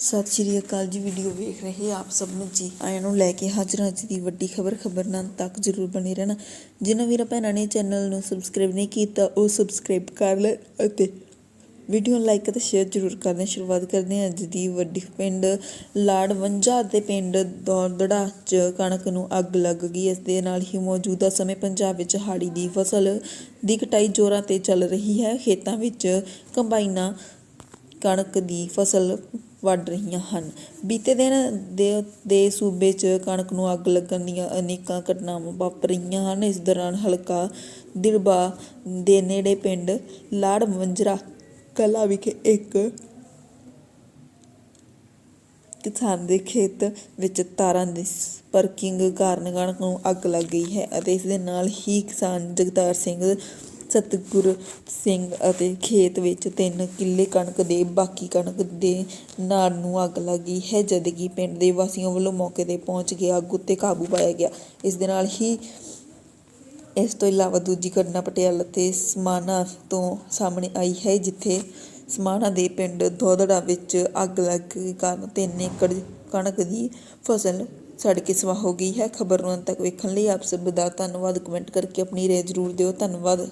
ਸਤਿ ਸ਼੍ਰੀ ਅਕਾਲ ਜੀ ਵੀਡੀਓ ਵੇਖ ਰਹੇ ਆਪ ਸਭ ਨੂੰ ਜੀ। ਆਇਆਂ ਨੂੰ ਲੈ ਕੇ ਹਾਜ਼ਰ ਅੱਜ ਦੀ ਵੱਡੀ ਖਬਰ ਖਬਰ ਤੱਕ ਜਰੂਰ ਬਣੇ ਰਹਿਣਾ। ਜਿਨ੍ਹਾਂ ਵੀਰਾਂ ਭੈਣਾਂ ਨੇ ਚੈਨਲ ਨੂੰ ਸਬਸਕ੍ਰਾਈਬ ਨਹੀਂ ਕੀਤਾ, ਉਹ ਸਬਸਕ੍ਰਾਈਬ ਕਰ ਲੈ ਅਤੇ ਵੀਡੀਓ ਨੂੰ ਲਾਈਕ ਅਤੇ ਸ਼ੇਅਰ ਜਰੂਰ ਕਰਦੇ ਸ਼ੁਰੂਆਤ ਕਰਦੇ ਹਾਂ ਅੱਜ ਦੀ ਵੱਡੀ ਪਿੰਡ ਲਾੜਵੰਜਾ ਦੇ ਪਿੰਡ ਦੌੜਦੜਾ ਚ ਕਣਕ ਨੂੰ ਅੱਗ ਲੱਗ ਗਈ। ਇਸ ਦੇ ਨਾਲ ਹੀ ਮੌਜੂਦਾ ਸਮੇਂ ਪੰਜਾਬ ਵਿੱਚ ਹਾੜੀ ਦੀ ਫਸਲ ਦੀ ਕਟਾਈ ਜ਼ੋਰਾਂ ਤੇ ਚੱਲ ਰਹੀ ਹੈ। ਖੇਤਾਂ ਵਿੱਚ ਕੰਬਾਈਨਾਂ ਕਣਕ ਦੀ ਫਸਲ ਵੱਢ ਰਹੀਆਂ ਹਨ। ਬੀਤੇ ਦਿਨ ਦੇ ਦੇ ਸੂਬੇ 'ਚ ਕਣਕ ਨੂੰ ਅੱਗ ਲੱਗਣ ਦੀਆਂ ਅਨੇਕਾਂ ਘਟਨਾਵਾਂ ਵਾਪਰ ਰਹੀਆਂ ਹਨ। ਇਸ ਦੌਰਾਨ ਹਲਕਾ ਦਿੜਬਾ ਦੇ ਨੇੜੇ ਪਿੰਡ ਲਾੜ ਮੰਜਰਾ ਕਲਾ ਵਿਖੇ ਇੱਕ ਕਿਸਾਨ ਦੇ ਖੇਤ ਵਿੱਚ ਤਾਰਾਂ ਦੀ ਸਪਰਕਿੰਗ ਕਾਰਨ ਕਣਕ ਨੂੰ ਅੱਗ ਲੱਗ ਗਈ ਹੈ ਅਤੇ ਇਸ ਦੇ ਨਾਲ ਹੀ ਕਿਸਾਨ ਜਗਤਾਰ ਸਿੰਘ ਸਤਿਗੁਰ ਸਿੰਘ ਅਤੇ ਖੇਤ ਵਿੱਚ ਤਿੰਨ ਕਿੱਲੇ ਕਣਕ ਦੇ, ਬਾਕੀ ਕਣਕ ਦੇ ਨਾੜ ਨੂੰ ਅੱਗ ਲੱਗ। ਗਈ ਹੈ ਜਦਕਿ ਪਿੰਡ ਦੇ ਵਾਸੀਆਂ ਵੱਲੋਂ ਮੌਕੇ ਤੇ ਪਹੁੰਚ ਕੇ ਅੱਗ ਉੱਤੇ ਕਾਬੂ ਪਾਇਆ ਗਿਆ। ਇਸ ਦੇ ਨਾਲ ਹੀ ਇਸ ਤੋਂ ਇਲਾਵਾ ਦੂਜੀ ਘਟਨਾ ਪਟਿਆਲਾ ਤੇ ਸਮਾਣਾ ਤੋਂ ਸਾਹਮਣੇ ਆਈ ਹੈ, ਜਿੱਥੇ ਸਮਾਣਾ ਦੇ ਪਿੰਡ ਦੋਦੜਾ ਵਿੱਚ ਅੱਗ ਲੱਗਣ ਕਾਰਨ 3 ਏਕੜ ਕਣਕ ਦੀ ਫਸਲ ਸੜ ਕੇ ਸਵਾਹ ਹੋ ਗਈ ਹੈ। ਖਬਰ ਨੂੰ ਅੰਤ ਤੱਕ ਵੇਖਣ ਲਈ ਆਪ ਸਭ ਦਾ ਧੰਨਵਾਦ। ਕਮੈਂਟ ਕਰਕੇ ਆਪਣੀ ਰਾਏ ਜ਼ਰੂਰ ਦਿਓ। ਧੰਨਵਾਦ।